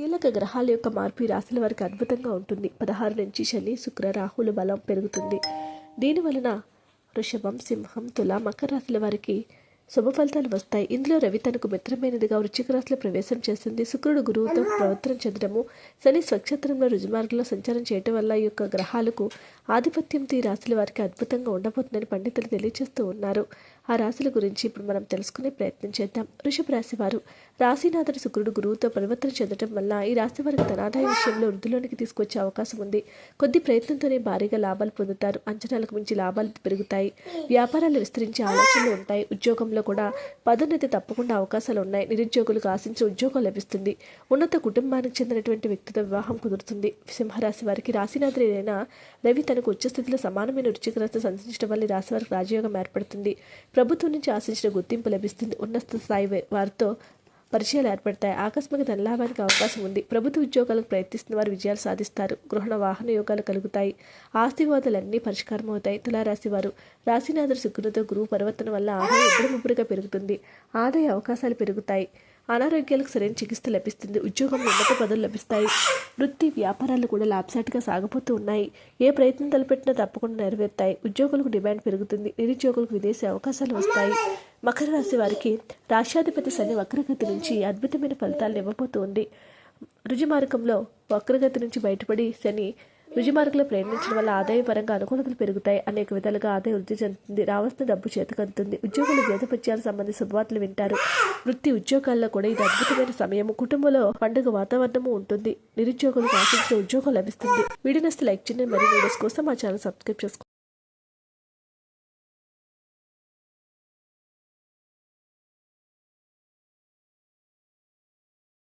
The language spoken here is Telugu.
కీలక గ్రహాల యొక్క మార్పు ఈ రాశుల వారికి అద్భుతంగా ఉంటుంది. పదహారు నుంచి శని శుక్ర రాహుల బలం పెరుగుతుంది. దీని వలన వృషభం సింహం తుల మకర రాశుల వారికి శుభ ఫలితాలు వస్తాయి. ఇందులో రవి తనకు మిత్రమైనదిగా వృచ్చిక రాశిలో ప్రవేశం చేస్తుంది శుక్రుడు గురువుతో ప్రవర్తన చెందడము శని స్వక్షేత్రంలో రుజుమార్గంలో సంచారం చేయటం వల్ల ఈ యొక్క గ్రహాలకు ఆధిపత్యంతో ఈ రాశుల వారికి అద్భుతంగా ఉండబోతుందని పండితులు తెలియజేస్తూ ఉన్నారు. ఆ రాశుల గురించి ఇప్పుడు మనం తెలుసుకునే ప్రయత్నం చేద్దాం. వృషభ రాశి వారు రాశీనాథుడు శుక్రుడు గురువుతో పరివర్తన చెందడం వల్ల ఈ రాశి వారికి ధనాదాయ విషయంలో వృద్ధిలోనికి తీసుకొచ్చే అవకాశం ఉంది. కొద్ది ప్రయత్నంతోనే భారీగా లాభాలు పొందుతారు. అంచనాలకు మించి లాభాలు పెరుగుతాయి. వ్యాపారాలు విస్తరించే ఆలోచనలు ఉంటాయి. ఉద్యోగంలో కూడా పదోన్నతి తప్పకుండా అవకాశాలు ఉన్నాయి. నిరుద్యోగులకు ఆశించే ఉద్యోగం లభిస్తుంది. ఉన్నత కుటుంబానికి చెందినటువంటి వ్యక్తితో వివాహం కుదురుతుంది. సింహరాశి వారికి రాశినాథుడైన రవి తనకు ఉచ్చస్థితిలో సమానమైన రుచికరత రాశి సంచరించడం వల్ల ఈ రాశి వారికి రాజయోగం ఏర్పడుతుంది. ప్రభుత్వం నుంచి ఆశించిన గుర్తింపు లభిస్తుంది. ఉన్నత స్థాయి వారితో పరిచయాలు ఏర్పడతాయి. ఆకస్మిక ధనలాభానికి అవకాశం ఉంది. ప్రభుత్వ ఉద్యోగాలకు ప్రయత్నిస్తున్న వారు విజయాలు సాధిస్తారు. గృహణ వాహన యోగాలు కలుగుతాయి. ఆస్తి వివాదాలన్నీ పరిష్కారం అవుతాయి తులారాశి వారు రాశినాథుడు శుక్రునితో గురువు పరివర్తన వల్ల ఆదాయం ఎప్పుడు ముప్పుడుగా పెరుగుతుంది. ఆదాయ అవకాశాలు పెరుగుతాయి. అనారోగ్యాలకు సరైన చికిత్స లభిస్తుంది. ఉద్యోగంలో ఉన్నత పదవులు లభిస్తాయి. వృత్తి వ్యాపారాలు కూడా లాభసాటిగా సాగపోతూ ఉన్నాయి. ఏ ప్రయత్నం తలపెట్టినా తప్పకుండా నెరవేరుతాయి. ఉద్యోగులకు డిమాండ్ పెరుగుతుంది. నిరుద్యోగులకు విదేశీ అవకాశాలు వస్తాయి. మకర రాశి వారికి రాష్ట్రాధిపతి శని వక్రగతి నుంచి అద్భుతమైన ఫలితాలను ఇవ్వబోతోంది. రుజుమార్గంలో వక్రగతి నుంచి బయటపడి శని రుజుమార్గంలో ప్రయాణించడం వల్ల ఆదాయ పరంగా అనుకూలతలు పెరుగుతాయి. అనేక విధాలుగా ఆదాయం వృద్ధి చెందుతుంది. రావాల్సిన డబ్బు చేతకందుతుంది ఉద్యోగులు జీతపత్యాలకు సంబంధించి శుభవార్తలు వింటారు. వృత్తి ఉద్యోగాల్లో కూడా ఇది అద్భుతమైన సమయం కుటుంబంలో పండుగ వాతావరణము ఉంటుంది. నిరుద్యోగులకు ఆశించిన ఉద్యోగం లభిస్తుంది. వీడియోస్ లైక్ చేయండి. మరియు వీడియోస్ కోసం మా ఛానల్ సబ్స్క్రైబ్ చేసుకోండి.